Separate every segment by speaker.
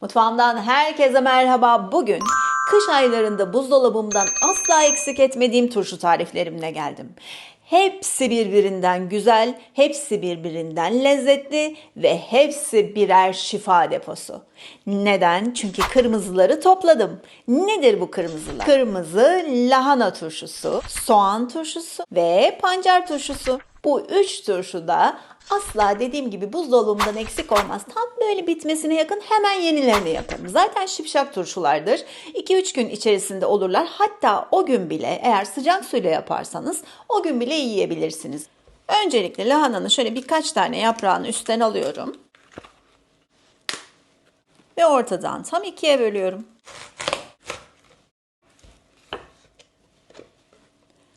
Speaker 1: Mutfağımdan herkese merhaba. Bugün kış aylarında buzdolabımdan asla eksik etmediğim turşu tariflerimle geldim. Hepsi birbirinden güzel, hepsi birbirinden lezzetli ve hepsi birer şifa deposu. Neden? Çünkü kırmızıları topladım. Nedir bu kırmızılar? Kırmızı lahana turşusu, soğan turşusu ve pancar turşusu. Bu üç turşu da asla dediğim gibi buzdolabımdan eksik olmaz. Tam böyle bitmesine yakın hemen yenilerini yaparım. Zaten şipşak turşulardır. 2-3 gün içerisinde olurlar. Hatta o gün bile eğer sıcak suyla yaparsanız o gün bile yiyebilirsiniz. Öncelikle lahananın şöyle birkaç tane yaprağını üstten alıyorum. Ve ortadan tam ikiye bölüyorum.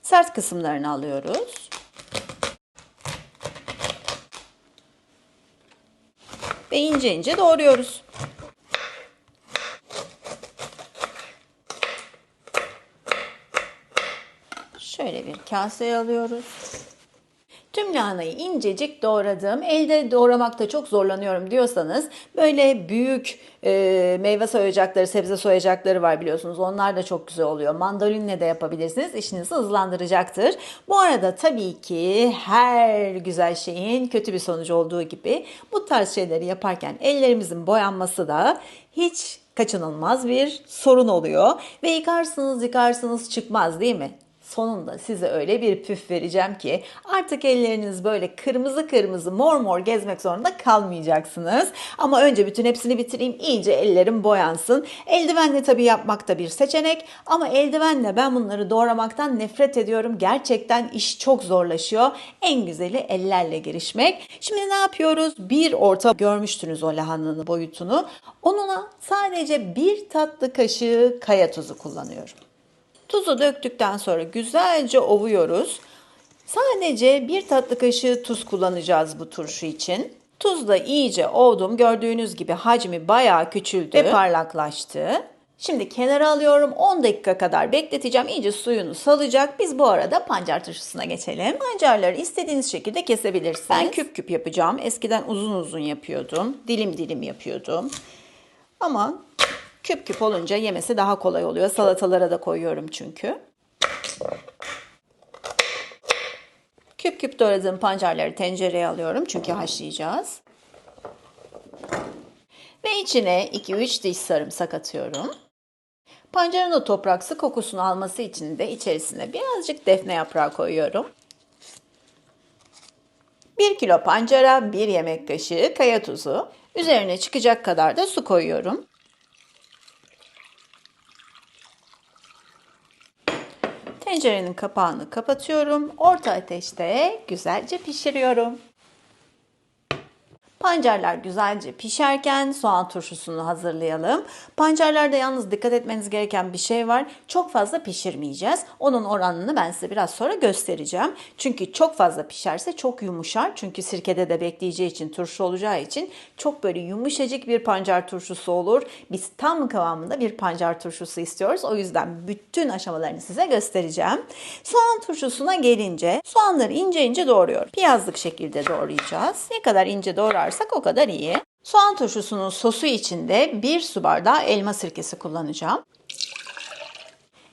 Speaker 1: Sert kısımlarını alıyoruz. Ve ince ince doğruyoruz. Şöyle bir kaseye alıyoruz. Tüm lahanayı incecik doğradım. Elde doğramakta çok zorlanıyorum diyorsanız böyle büyük e, meyve soyacakları, sebze soyacakları var biliyorsunuz. Onlar da çok güzel oluyor. Mandolinle de yapabilirsiniz. İşinizi hızlandıracaktır. Bu arada tabii ki her güzel şeyin kötü bir sonucu olduğu gibi bu tarz şeyleri yaparken ellerimizin boyanması da hiç kaçınılmaz bir sorun oluyor. Ve yıkarsınız yıkarsınız çıkmaz değil mi? Sonunda size öyle bir püf vereceğim ki artık elleriniz böyle kırmızı kırmızı mor mor gezmek zorunda kalmayacaksınız. Ama önce bütün hepsini bitireyim iyice ellerim boyansın. Eldivenle tabii yapmak da bir seçenek ama eldivenle ben bunları doğramaktan nefret ediyorum. Gerçekten iş çok zorlaşıyor. En güzeli ellerle girişmek. Şimdi ne yapıyoruz? Bir orta görmüştünüz o lahananın boyutunu. Onuna sadece bir tatlı kaşığı kaya tuzu kullanıyorum. Tuzu döktükten sonra güzelce ovuyoruz. Sadece bir tatlı kaşığı tuz kullanacağız bu turşu için. Tuzla iyice ovdum. Gördüğünüz gibi hacmi bayağı küçüldü ve parlaklaştı. Şimdi kenara alıyorum. 10 dakika kadar bekleteceğim. İyice suyunu salacak. Biz bu arada pancar turşusuna geçelim. Pancarları istediğiniz şekilde kesebilirsiniz. Ben küp küp yapacağım. Eskiden uzun uzun yapıyordum. Dilim dilim yapıyordum. Ama Küp küp olunca yemesi daha kolay oluyor. Salatalara da koyuyorum çünkü. Küp küp doğradığım pancarları tencereye alıyorum çünkü haşlayacağız. Ve içine 2-3 diş sarımsak atıyorum. Pancarın o topraksı kokusunu alması için de içerisine birazcık defne yaprağı koyuyorum. 1 kilo pancara 1 yemek kaşığı kaya tuzu. Üzerine çıkacak kadar da su koyuyorum. Tencerenin kapağını kapatıyorum. Orta ateşte güzelce pişiriyorum. Pancarlar güzelce pişerken soğan turşusunu hazırlayalım. Pancarlarda yalnız dikkat etmeniz gereken bir şey var. Çok fazla pişirmeyeceğiz. Onun oranını ben size biraz sonra göstereceğim. Çünkü çok fazla pişerse çok yumuşar. Çünkü sirkede de bekleyeceği için turşu olacağı için çok böyle yumuşacık bir pancar turşusu olur. Biz tam kıvamında bir pancar turşusu istiyoruz. O yüzden bütün aşamalarını size göstereceğim. Soğan turşusuna gelince soğanları ince ince doğruyorum. Piyazlık şekilde doğrayacağız. Ne kadar ince doğrar yaparsak o kadar iyi. Soğan turşusunun sosu içinde bir su bardağı elma sirkesi kullanacağım.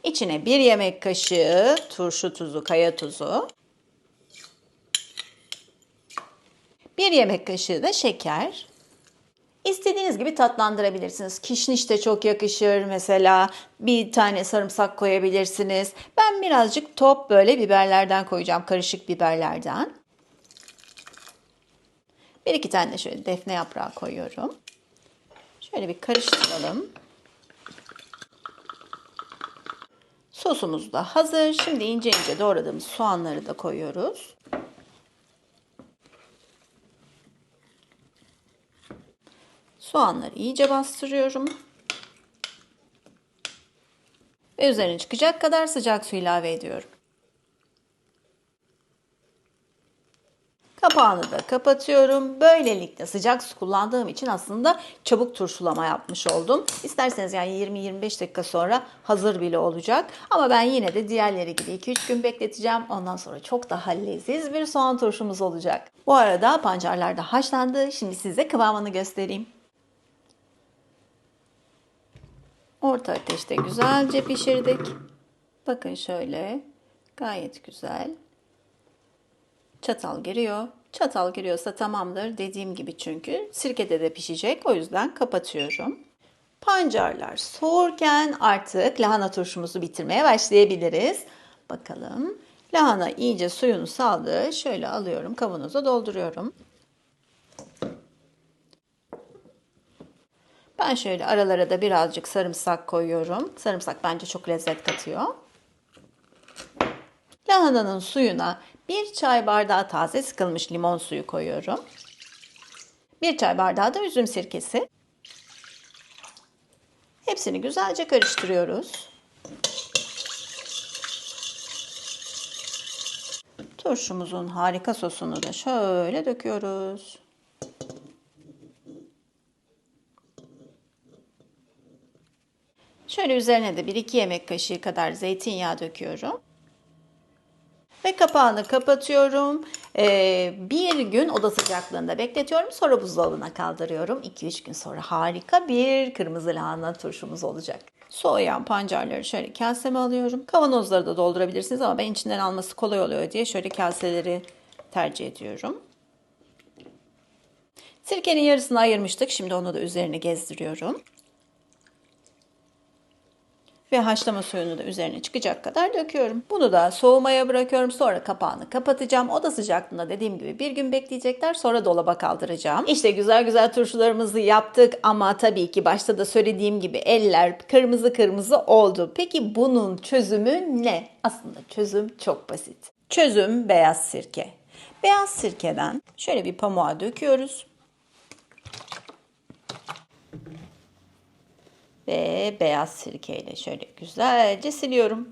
Speaker 1: İçine bir yemek kaşığı turşu tuzu, kaya tuzu. Bir yemek kaşığı da şeker. İstediğiniz gibi tatlandırabilirsiniz. Kişniş de çok yakışır mesela. Bir tane sarımsak koyabilirsiniz. Ben birazcık top böyle biberlerden koyacağım. Karışık biberlerden. Bir iki tane şöyle defne yaprağı koyuyorum. Şöyle bir karıştıralım. Sosumuz da hazır. Şimdi ince ince doğradığımız soğanları da koyuyoruz. Soğanları iyice bastırıyorum. Ve üzerine çıkacak kadar sıcak su ilave ediyorum. Kapağını da kapatıyorum. Böylelikle sıcak su kullandığım için aslında çabuk turşulama yapmış oldum. İsterseniz yani 20-25 dakika sonra hazır bile olacak. Ama ben yine de diğerleri gibi 2-3 gün bekleteceğim. Ondan sonra çok daha leziz bir soğan turşumuz olacak. Bu arada pancarlar da haşlandı. Şimdi size kıvamını göstereyim. Orta ateşte güzelce pişirdik. Bakın şöyle. Gayet güzel. Çatal giriyor. Çatal giriyorsa tamamdır. Dediğim gibi çünkü sirkede de pişecek. O yüzden kapatıyorum. Pancarlar soğurken artık lahana turşumuzu bitirmeye başlayabiliriz. Bakalım. Lahana iyice suyunu saldı. Şöyle alıyorum kavanoza dolduruyorum. Ben şöyle aralara da birazcık sarımsak koyuyorum. Sarımsak bence çok lezzet katıyor. Lahananın suyuna bir çay bardağı taze sıkılmış limon suyu koyuyorum. Bir çay bardağı da üzüm sirkesi. Hepsini güzelce karıştırıyoruz. Turşumuzun harika sosunu da şöyle döküyoruz. Şöyle üzerine de 1-2 yemek kaşığı kadar zeytinyağı döküyorum. Ve kapağını kapatıyorum. Ee, bir gün oda sıcaklığında bekletiyorum. Sonra buzdolabına kaldırıyorum. 2-3 gün sonra harika bir kırmızı lahana turşumuz olacak. Soğuyan pancarları şöyle kaseme alıyorum. Kavanozları da doldurabilirsiniz ama ben içinden alması kolay oluyor diye şöyle kaseleri tercih ediyorum. Sirkenin yarısını ayırmıştık. Şimdi onu da üzerine gezdiriyorum. Ve haşlama suyunu da üzerine çıkacak kadar döküyorum. Bunu da soğumaya bırakıyorum. Sonra kapağını kapatacağım. Oda sıcaklığında dediğim gibi bir gün bekleyecekler. Sonra dolaba kaldıracağım. İşte güzel güzel turşularımızı yaptık ama tabii ki başta da söylediğim gibi eller kırmızı kırmızı oldu. Peki bunun çözümü ne? Aslında çözüm çok basit. Çözüm beyaz sirke. Beyaz sirkeden şöyle bir pamuğa döküyoruz. Ve beyaz sirkeyle şöyle güzelce siliyorum.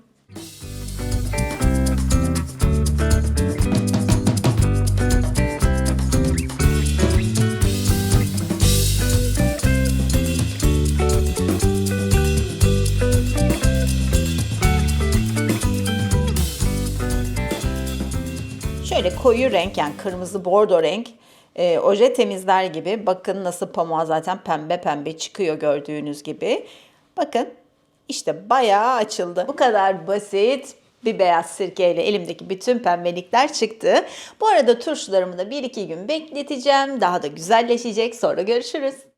Speaker 1: Şöyle koyu renk yani kırmızı bordo renk e, oje temizler gibi. Bakın nasıl pamuğa zaten pembe pembe çıkıyor gördüğünüz gibi. Bakın işte bayağı açıldı. Bu kadar basit bir beyaz sirkeyle elimdeki bütün pembelikler çıktı. Bu arada turşularımı da 1-2 gün bekleteceğim. Daha da güzelleşecek. Sonra görüşürüz.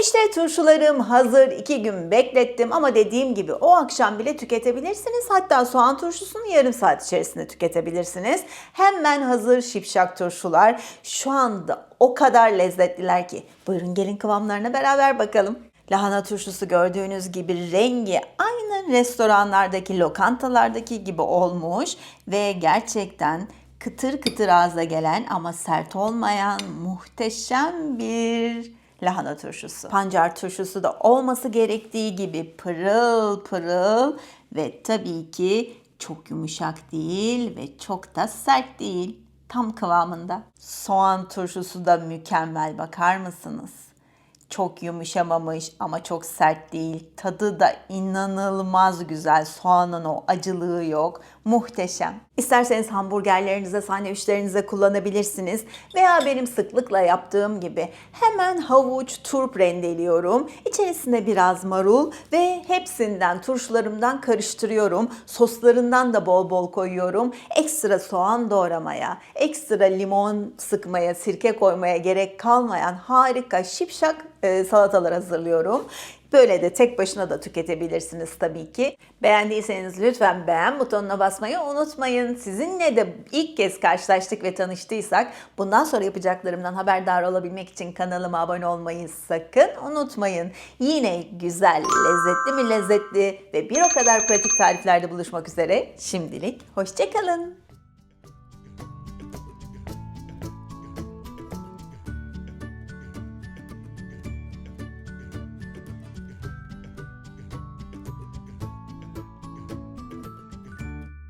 Speaker 1: İşte turşularım hazır. 2 gün beklettim ama dediğim gibi o akşam bile tüketebilirsiniz. Hatta soğan turşusunu yarım saat içerisinde tüketebilirsiniz. Hemen hazır şipşak turşular. Şu anda o kadar lezzetliler ki. Buyurun gelin kıvamlarına beraber bakalım. Lahana turşusu gördüğünüz gibi rengi aynı restoranlardaki, lokantalardaki gibi olmuş ve gerçekten kıtır kıtır ağza gelen ama sert olmayan muhteşem bir lahana turşusu. Pancar turşusu da olması gerektiği gibi pırıl pırıl ve tabii ki çok yumuşak değil ve çok da sert değil. Tam kıvamında. Soğan turşusu da mükemmel bakar mısınız? Çok yumuşamamış ama çok sert değil. Tadı da inanılmaz güzel. Soğanın o acılığı yok. Muhteşem. İsterseniz hamburgerlerinize, sandviçlerinize kullanabilirsiniz. Veya benim sıklıkla yaptığım gibi hemen havuç, turp rendeliyorum. İçerisine biraz marul ve hepsinden, turşularımdan karıştırıyorum. Soslarından da bol bol koyuyorum. Ekstra soğan doğramaya, ekstra limon sıkmaya, sirke koymaya gerek kalmayan harika şipşak e, salatalar hazırlıyorum. Böyle de tek başına da tüketebilirsiniz tabii ki. Beğendiyseniz lütfen beğen butonuna basmayı unutmayın. Sizinle de ilk kez karşılaştık ve tanıştıysak bundan sonra yapacaklarımdan haberdar olabilmek için kanalıma abone olmayı sakın unutmayın. Yine güzel, lezzetli mi lezzetli ve bir o kadar pratik tariflerde buluşmak üzere. Şimdilik hoşçakalın.